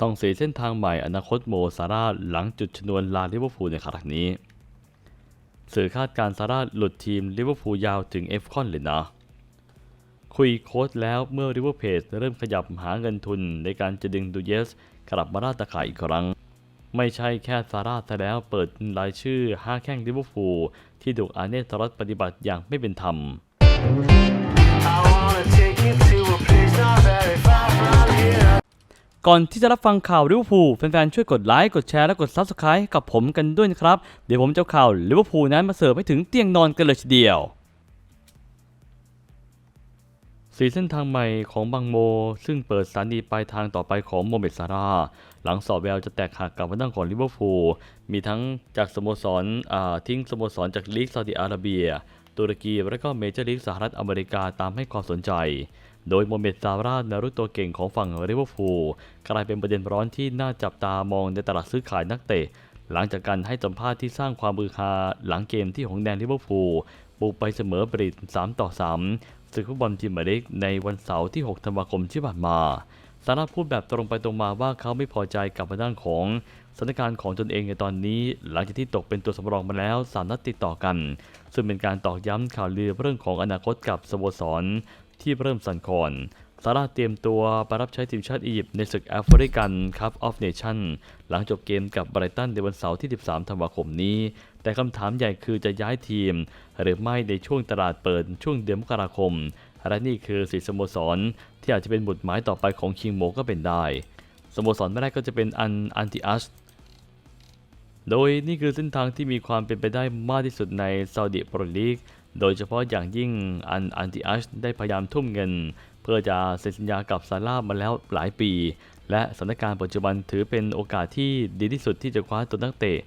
ส่องสีเส้นทางใหม่อนาคตโมซาร่าหลังจุดชนวนลาลิเวอร์พูลในครั้งนี้ สื่อคาดการ์ซาร่าหลุดทีมลิเวอร์พูลยาวถึงเอฟคอนเลยนะ คุยโค้ชแล้วเมื่อริเวอร์เพจเริ่มขยับหาเงินทุนในการจะดึงดูเยสกลับมาล่าตะข่ายอีกครั้ง ไม่ใช่แค่ซาร่าแต่แล้วเปิดรายชื่อ 5 แข้งลิเวอร์พูลที่ถูกอาเนตรัสปฏิบัติอย่างไม่เป็นธรรม I wanna take you to a place not very far from here. ก่อนที่จะรับฟังข่าวลิเวอร์พูลแฟนๆ ช่วยกดไลค์ กดแชร์ และกด Subscribe กับผมกันด้วยนะครับ เดี๋ยวผมจะข่าวลิเวอร์พูลนั้นมาเสิร์ฟให้ถึงเตียงนอนกันเลยทีเดียวสีเส้นทางใหม่ของบังโม ซึ่งเปิดสถานีปลายทางต่อไปของโมเมดซาร่า หลังสอบแววจะแตกหักกับวันตั้งของลิเวอร์พูลมีทั้งจากสโมสรอ่าทิ้งสโมสรจากลีกซาอุดิอาระเบีย ตุรกีและก็เมเจอร์ลีกสหรัฐอเมริกาตามให้ความสนใจ โดยโมเมดซาร่านารุตตัวเก่งของฝั่งลิเวอร์พูลกลายเป็นประเด็นร้อนที่น่าจับตามองในตลาดซื้อขายนักเตะ หลังจากการให้สัมภาษณ์ที่สร้างความมือฮาหลังเกมที่หงแดนลิเวอร์พูลบุกไปเสมอบริด3ต่อ3ศึกฟุตบอลทีมเมริกในวันเสาร์ที่ 6 ธันวาคมที่ผ่านมาซาร่าพูดแบบตรงไปตรงมาว่าเขาไม่พอใจกับทาด้านของสถานการณ์ของตนเองในตอนนี้ หลังจากที่ตกเป็นตัวสำรองมาแล้ว 3 นัดติดต่อกัน ซึ่งเป็นการตอกย้ำข่าวลือเรื่องของอนาคตกับสโมสร ที่เริ่มสั่นคลอนซาร่าเตรียมตัวไปรับใช้ทีมชาติอียิปต์ในศึกแอฟริกันคัพออฟเนชั่นหลังจบเกมกับไบรตันในวันเสาร์ที่ 13 ธันวาคมนี้ แต่คำถามใหญ่คือจะย้ายทีม หรือไม่ในช่วงตลาดเปิดช่วงเดือนมกราคม และนี่คือสีสโมสร ที่อาจจะเป็นบุตรหมายต่อไปของคิงโมก็เป็นได้ สโมสรแรกก็จะเป็นอันอันติอัสโดยนี่คือเส้นทางที่มีความเป็นไปได้มากที่สุดในซาอุดิโปรลีก โดยเฉพาะอย่างยิ่งอันอันติอัชได้พยายามทุ่มเงิน เพื่อจะเซ็นสัญญากับซาร่ามาแล้วหลายปี และสถานการณ์ปัจจุบันถือเป็นโอกาสที่ดีที่สุดที่จะคว้าตัวนักเตะ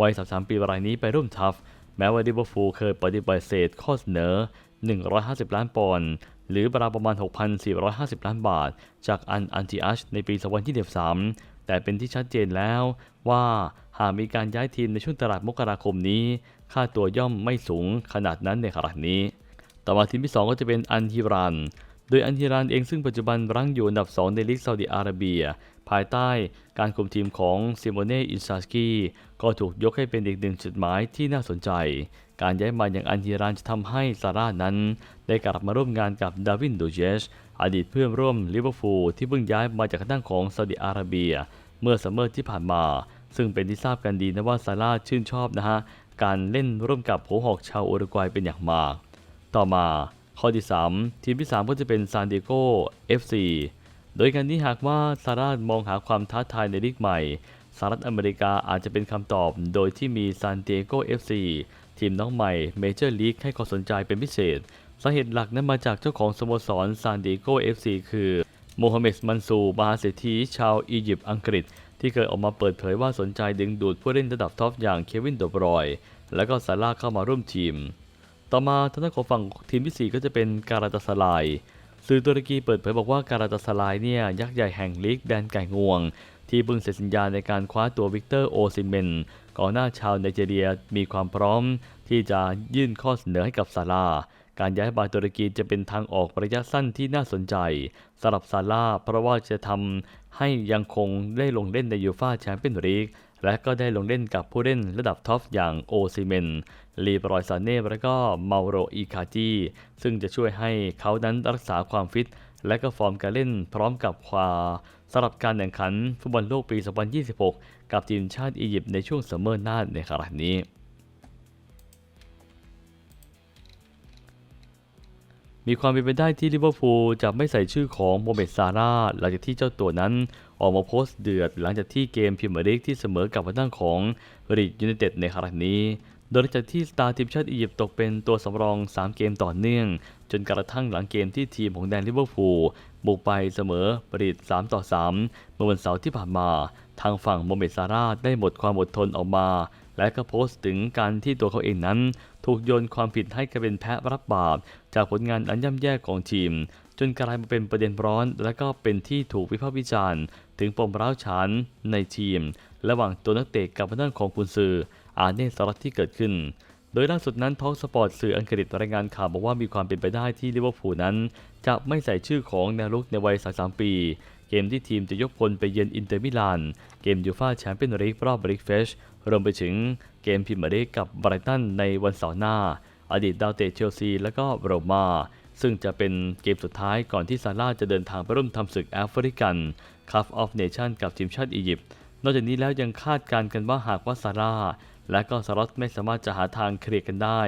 วัย 33 ปีรายนี้ไปร่วมทัฟ แม้ว่าลิเวอร์พูเคยปฏิบัติเศษข้อเสนอ 150 ล้านปอนด์หรือประมาณ 6,450 ล้านบาท จากอันอันติอัชในปี 2023 แต่เป็นที่ชัดเจนแล้วว่าหากมีการย้ายทีมในช่วงตลาดมกราคมนี้ ค่าตัวย่อมไม่สูงขนาดนั้นในขณะนี้ ต่อมาทีมที่ 2 ก็จะเป็นอันฮิรัน โดยอันฮิรันเองซึ่งปัจจุบันรั้งอยู่อันดับ 2 ในลีกซาอุดิอาระเบีย ภายใต้การคุมทีมของซิโมเน่ อินซาสกีก็ถูกยกให้เป็นอีกหนึ่งจุดหมายที่น่าสนใจ การย้ายมาอย่างอันฮิรันจะทำให้ซาร่านั้น ได้กลับมาร่วมงานกับดาวินดูเจชอดีตเพื่อนร่วมลิเวอร์พูลที่เพิ่งย้ายมาจากทางของซาอุดิอาระเบีย เมื่อซัมเมอร์ที่ผ่านมา ซึ่งเป็นที่ทราบกันดีนะว่าซาร่าชื่นชอบนะฮะ การเล่นร่วมกับหัวหอกชาวอุรุกวัยเป็นอย่างมาก ต่อมาข้อที่ 3 ทีมที่ 3 ก็จะเป็นซานดิเอโก FC โดยการนี้หากว่าซาร่าห์มองหาความท้าทายในลีกใหม่สหรัฐอเมริกาอาจจะเป็นคำตอบ โดยที่มีซานดิเอโก FC ทีมน้องใหม่เมเจอร์ลีกให้ความสนใจเป็นพิเศษ สาเหตุหลักนั้นมาจากเจ้าของสโมสรซานดิเอโก FC คือโมฮัมเหม็ดมันซูมหาเศรษฐีชาวอียิปต์อังกฤษ ที่เคยออกมาเปิดเผยว่าสนใจดึงดูดผู้เล่นระดับท็อปอย่างเควินโดบรอย และก็ซาร่าเข้ามาร่วมทีม ต่อมาทางด้านของฝั่งทีมที่ 4 ก็จะเป็นการาตาสลายสื่อตุรกีเปิดเผยบอกว่าการาตาสลายเนี่ยยักษ์ใหญ่แห่งลีกแดนไก่งวง ที่เพิ่งเซ็นสัญญาในการคว้าตัววิกเตอร์โอซิเมนกองหน้าชาวไนจีเรียมีความพร้อม ที่จะยื่นข้อเสนอให้กับซาร่าการย้ายมาตุรกีจะเป็นทางออกระยะสั้นที่น่าสนใจสำหรับซาร่าเพราะว่าจะทำ ให้ยังคงได้ลงเล่นในยูฟ่าแชมเปี้ยนลีกและก็ได้ลงเล่นกับผู้เล่นระดับท็อปอย่างโอซิเมน ลีบรอยซาเน่ และก็เมาโรอีคาจี ซึ่งจะช่วยให้เขานั้นรักษาความฟิต และก็ฟอร์มการเล่นพร้อมกับความสำหรับการแข่งขันฟุตบอลโลกปี 2026 กับทีมชาติอียิปต์ในช่วงซัมเมอร์หน้าในครั้งนี้ มีความเป็นไปได้ที่ลิเวอร์พูลจะไม่ใส่ชื่อของโมเมดซาร่าหลังจากที่เจ้าตัวนั้นออกมาโพสต์เดือด หลังจากที่เกมพรีเมียร์ลีกที่เสมอกับทางด้านของรีดยูไนเต็ดในครั้งนี้ โดยหลังจากที่สตาร์ทีมชาติอียิปต์ตกเป็นตัวสำรอง 3 เกมต่อเนื่อง จนกระทั่งหลังเกมที่ทีมของแดนลิเวอร์พูลบุกไปเสมอบรีด3ต่อ 3 เมื่อวันเสาร์ที่ผ่านมา ทางฝั่งโมเมดซาร่าได้หมดความอดทนออกมา และก็โพสต์ถึงการที่ตัวเขาเองนั้น ถูกโยนความผิดให้กลายเป็นแพะรับบาป จากผลงานอันย่ำแย่ของทีม จนกลายมาเป็นประเด็นร้อน และก็เป็นที่ถูกวิพากษ์วิจารณ์ ถึงปมร้าวฉานในทีม ระหว่างตัวนักเตะกับทางด้านของกุนซืออาเนสลัตที่เกิดขึ้นโดยล่าสุดนั้นท็อ k สปอร์ตสื่ออังกฤษรายงานข่าวบอกว่ามีความเป็นไปได้ที่ลิเวอร์พูลนั้น จะไม่ใส่ชื่อของแนวรุกในวัย 33 ปี เกมที่ทีมจะยกพลไปเยือนอินเตอร์มิลาน เกมยูฟ่าแชมเปี้ยนลีกรอบบริกเฟชรวมไปถึงเกมพรีเมียร์ลีกกับไบรตันในวันเสาร์หน้า อดีตดาวเตะเชลซีและก็โรมาซึ่งจะเป็นเกมสุดท้ายก่อนที่ซาร่าจะเดินทางไปร่วมทำศึกแอฟริกันคัพออฟเนชั่นกับทีมชาติอียิปต์ นอกจากนี้แล้วยังคาดการณ์กันว่าหากว่าซาร่าและก็สล็อตไม่สามารถจะหาทางเคลียร์กันได้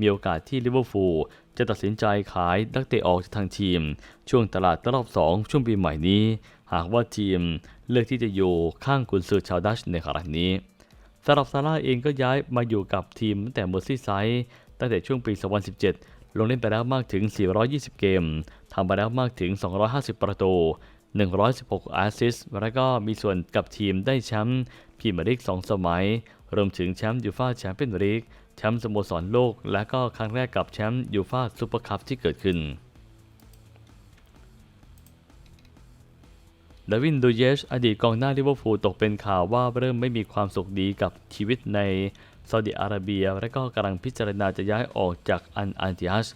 มีโอกาสที่ลิเวอร์พูลจะตัดสินใจขายนักเตะออกจากทางทีม ช่วงตลาดรอบ2ช่วงปีใหม่นี้ หากว่าทีมเลือกที่จะอยู่ข้างกุนซือชาวดัชในครั้งนี้สำหรับซาร่าเองก็ย้ายมาอยู่กับทีมตั้งแต่เมอร์ซี่ไซด์ตั้งแต่ช่วงปี 2017 ลงเล่นไปแล้วมากถึง 420 เกม ทำไปแล้วมากถึง 250 ประตู 116 แอสซิสต์ และก็มีส่วนกับทีมได้แชมป์พรีเมียร์ลีก 2 สมัย รวมถึงแชมป์ยูฟ่าแชมเปี้ยนลีก แชมป์สโมสรโลก และก็ครั้งแรกกับแชมป์ยูฟ่าซูเปอร์คัพที่เกิดขึ้น ดาวินดูเยช อดีตกองหน้าลิเวอร์พูลตกเป็นข่าวว่าเริ่มไม่มีความสุขดีกับชีวิตในซาอุดิอาระเบีย และก็กำลังพิจารณาจะย้ายออกจากอันอันติฮัส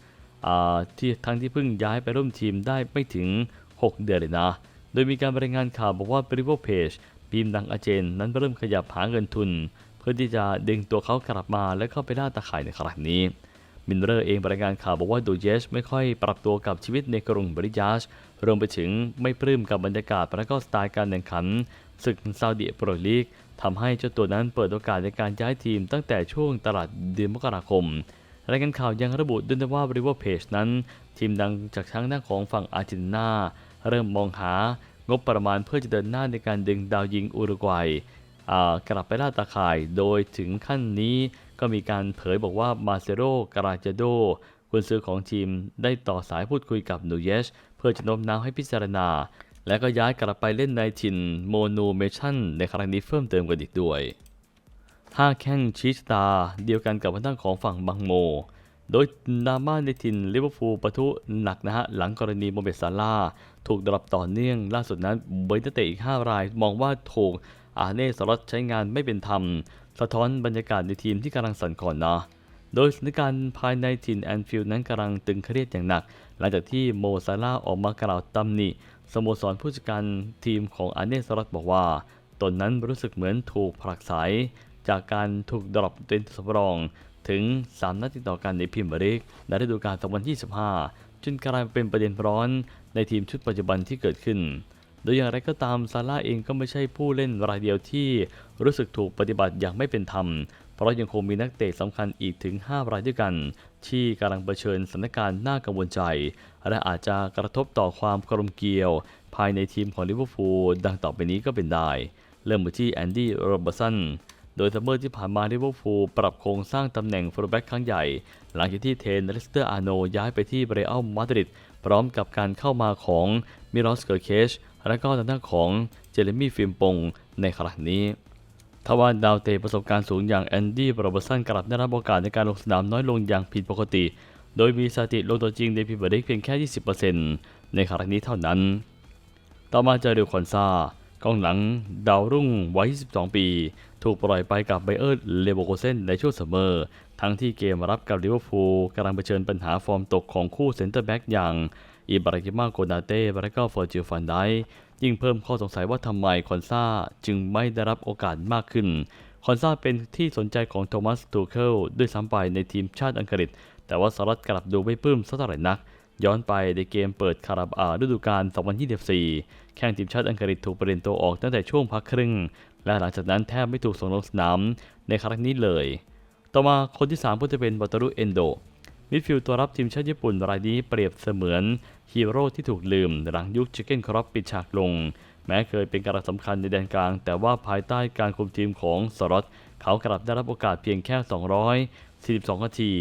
ที่ทั้งที่เพิ่งย้ายไปร่วมทีมได้ไม่ถึง 6 เดือนเลยนะ โดยมีการรายงานข่าวบอกว่าบริโวเพจบีมดังอาเจน นั้นเริ่มขยับหาเงินทุน เพื่อที่จะดึงตัวเขากลับมาและเข้าไปล่าตาข่ายในครั้งนี้ มินเรอร์เองรายงานข่าวบอกว่าดูเยชไม่ค่อยปรับตัวกับชีวิตในกรุงบริยาชรวมไปถึงไม่ปลื้มกับบรรยากาศและก็สไตล์การแข่งขันศึกซาอุดิโปรลีกทำให้เจ้าตัวนั้นเปิดโอกาสในการย้ายทีมตั้งแต่ช่วงตลาดเดือนมกราคมรายงานข่าวยังระบุด้วยนะว่าบริว r เพจนั้น ทีมดังจากทางด้านของฝั่งอาร์เจนตินา เริ่มมองหางบประมาณเพื่อจะเดินหน้าในการดึงดาวยิงอุรุกวัย กลับไปล่าตาข่าย โดยถึงขั้นนี้ก็มีการเผยบอกว่ามาเซโรกา a าเจโดกุนซือของทีมได้ต่อสายพูดคุยกับนูเยชเพื่อจะโน้มน้าวให้พิจารณา และก็ย้ายกลับไปเล่นในถิ่นโมนูเมชันในครั้งนี้เพิ่มเติมกันอีกด้วยห้าแข้งชีสตาเดียวกันกับทางด้านของฝั่งบังโม โดยดราม่าในถิ่นลิเวอร์พูลปะทุหนักนะฮะ หลังกรณีโมเมดซาลาถูกดรอปต่อเนื่อง ล่าสุดนั้นเบย์นักเตอีก 5 รายมองว่าถูก อาเน่สล็อตใช้งานไม่เป็นธรรม สะท้อนบรรยากาศในทีมที่กำลังสั่นคลอนนะโดยสถานการณ์ภายในถิ่นแอนฟิลด์นั้นกำลังตึงเครียดอย่างหนัก หลังจากที่โมซาลาออกมากล่าวตำหนิสโมสรผู้จัดการทีมของอาเน่สล็อตบอกว่า ตนนั้นรู้สึกเหมือนถูกผลักไสจากการถูกดรอปเป็นตัวสำรองถึง 3 นัดติดต่อกันในพรีเมียร์ลีกในฤดูกาล2025จนกลายเป็นประเด็นร้อนในทีมชุดปัจจุบันที่เกิดขึ้น โดยอย่างไรก็ตามซาร่าเองก็ไม่ใช่ผู้เล่นรายเดียวที่รู้สึกถูกปฏิบัติอย่างไม่เป็นธรรม เพราะยังคงมีนักเตะสำคัญอีกถึง 5 รายด้วยกัน ที่กำลังเผชิญสถานการณ์น่ากังวลใจ และอาจจะกระทบต่อความกลมเกลียว ภายในทีมของลิเวอร์พูลดังต่อไปนี้ก็เป็นได้ เริ่มไปที่แอนดี้โรเบอร์สันโดยซัมเมอร์ที่ผ่านมาลิเวอร์พูลปรับโครงสร้างตำแหน่งฟูลแบ็กครั้งใหญ่ หลังจากที่เทนเลสเตอร์อาร์โนย้ายไปที่เรอัลมาดริดพร้อมกับการเข้ามาของมิรอสเกอร์เคช และก็ทางด้านของเจเรมี่ฟิมปงในครั้งนี้ทว่าดาวเตะประสบการณ์สูงอย่างแอนดี้โรเบอร์สันกลับได้รับโอกาสในการลงสนามน้อยลงอย่างผิดปกติ โดยมีสถิติลงตัวจริงในพรีเมียร์ลีกเพียงแค่ 20%ในครั้งนี้เท่านั้น ต่อมาเจอเดลคอนซากองหลังดาวรุ่งวัย 22 ปี ถูกปล่อยไปกับไบเออร์เลโบโกเซนในช่วงเสมอ ทั้งที่เกมรับกับลิเวอร์พูลกำลังเผชิญปัญหาฟอร์มตกของคู่เซนเตอร์แบ็กอย่าง อิบราฮิมาโกนาเต้และก็เฟอร์จิลฟันไดยิ่งเพิ่มข้อสงสัยว่าทำไมคอนซาจึงไม่ได้รับโอกาสมากขึ้น คอนซาเป็นที่สนใจของโทมัสตูเคิลด้วยซ้ำไปในทีมชาติอังกฤษ แต่ว่าสลัดกลับดูไม่ปลื้มสักเท่าไหร่นัก ย้อนไปในเกมเปิดคาราบาฤดูกาล 2024 แข่งทีมชาติอังกฤษถูกเปลี่ยนตัวออกตั้งแต่ช่วงพักครึ่ง และหลังจากนั้นแทบไม่ถูกส่งลงสนามในครั้งนี้เลย ต่อมาคนที่3ก็จะเป็นบอตรุเอนโด มิดฟิลด์ตัวรับทีมชาติญี่ปุ่นรายนี้เปรียบเสมือนฮีโร่ที่ถูกลืม หลังยุคชิคเก้นครอปปิดฉากลง แม้เคยเป็นกำลังสำคัญในแดนกลาง แต่ว่าภายใต้การคุมทีมของสลอตเขากลับได้รับโอกาสเพียงแค่ 242 นาที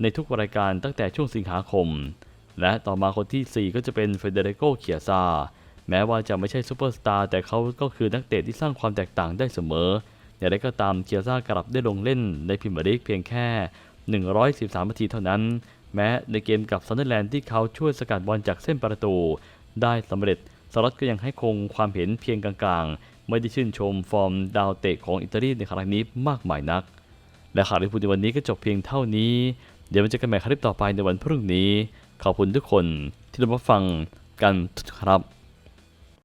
ในทุกรายการตั้งแต่ช่วงสิงหาคม และต่อมาคนทีสี่ 4 ก็จะเป็นเฟเดริโกเคียซาแม้ว่าจะไม่ใช่ซูเปอร์สตาร์แต่เขาก็คือนักเตะที่สร้างความแตกต่างได้เสมออย่างไรก็ตามเคียซากลับได้ลงเล่นในพรีเมียร์ลีกเพียงแค่ 113นาทีเท่านั้น แม้ในเกมกับซันเดอร์แลนด์ที่เขาช่วยสกัดบอลจากเส้นประตู ได้สำเร็จสลอตก็ยังให้คงความเห็นเพียงกลางๆ ไม่ได้ชื่นชมฟอร์มดาวเตะของอิตาลีในครั้งนี้มากมายนัก และข่าวที่พูดในวันนี้ก็จบเพียงเท่านี้ เดี๋ยวมันจะกันใหม่คลิปต่อไปในวันพรุ่งนี้ ขอบคุณทุกคนที่รับฟังกันทุกครับ